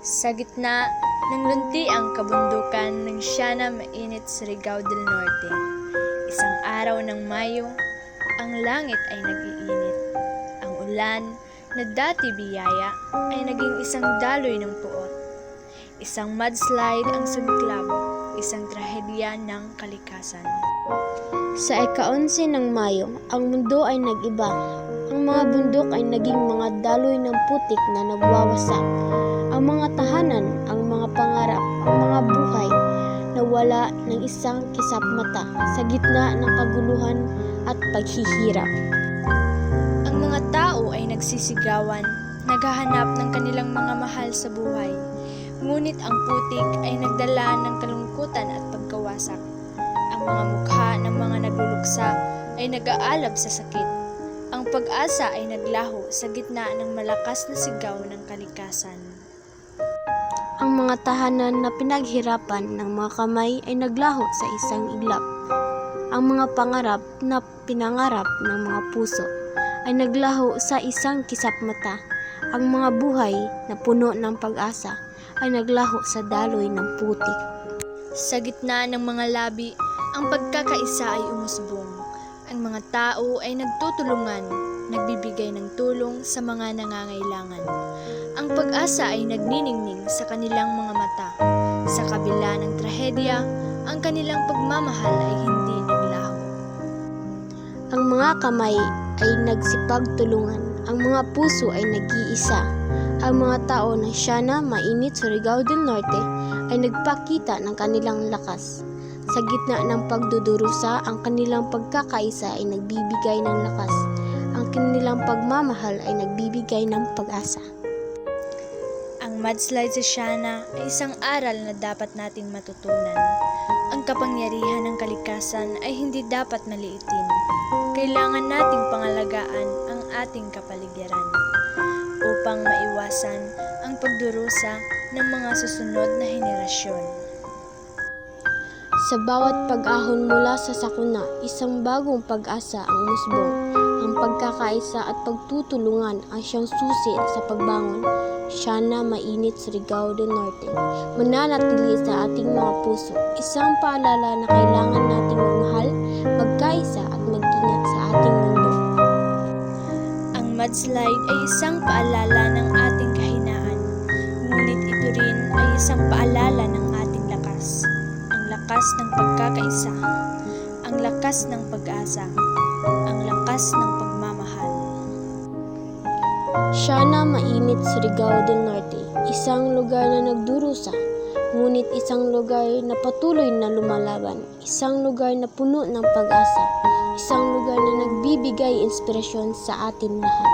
Sa gitna ng lunti ang kabundukan ng Siana mainit sa Rigao del Norte. Isang araw ng Mayo, ang langit ay nag-iinit. Ang ulan na dati biyaya ay naging isang daloy ng puot. Isang mudslide ang sumiklab, isang trahedya ng kalikasan. Sa ika-11 ng Mayo, ang mundo ay nag-iba. Ang mga bundok ay naging mga daloy ng putik na nagwawasak. Ang mga tahanan, ang mga pangarap, ang mga buhay na wala ng isang kisap mata sa gitna ng kaguluhan at paghihirap. Ang mga tao ay nagsisigawan, naghahanap ng kanilang mga mahal sa buhay. Ngunit ang putik ay nagdala ng kalungkutan at pagkawasak. Ang mga mukha ng mga nagluluksa ay nag-aalab sa sakit. Ang pag-asa ay naglaho sa gitna ng malakas na sigaw ng kalikasan. Ang mga tahanan na pinaghirapan ng mga kamay ay naglaho sa isang iglap. Ang mga pangarap na pinangarap ng mga puso ay naglaho sa isang kisap mata. Ang mga buhay na puno ng pag-asa ay naglaho sa daloy ng putik. Sa gitna ng mga labi, ang pagkakaisa ay umusbong. Ang mga tao ay nagtutulungan, nagbibigay ng tulong sa mga nangangailangan. Ang pag-asa ay nagniningning sa kanilang mga mata. Sa kabila ng trahedya, ang kanilang pagmamahal ay hindi naglaho. Ang mga kamay ay nagsipagtulungan. Ang mga puso ay nag-iisa. Ang mga tao ng Siana, Mainit, Surigao del Norte ay nagpakita ng kanilang lakas. Sa gitna ng pagdudurusa, ang kanilang pagkakaisa ay nagbibigay ng lakas. Ang kanilang pagmamahal ay nagbibigay ng pag-asa. Ang mudslide sa Siana ay isang aral na dapat nating matutunan. Ang kapangyarihan ng kalikasan ay hindi dapat maliitin. Kailangan nating pangalagaan ang ating kapaligiran upang maiwasan ang pagdurusa ng mga susunod na henerasyon. Sa bawat pag-ahon mula sa sakuna, isang bagong pag-asa ang musbong. Ang pagkakaisa at pagtutulungan ang siyang susi sa pagbangon. Siya na mainit sa Rigao del Norte. Mananatili sa ating mga puso. Isang paalala na kailangan nating magmahal, magkaisa at mag-ingat sa ating mundo. Ang mudslide ay isang paalala ng ating kahinaan, ngunit ito rin ay isang paalala lakas ng pagkakaisa, ang lakas ng pag-asa, ang lakas ng pagmamahal. Siya na mainit sa Rigao del Norte. Isang lugar na nagdurusa, ngunit isang lugar na patuloy na lumalaban. Isang lugar na puno ng pag-asa. Isang lugar na nagbibigay inspirasyon sa atin lahat.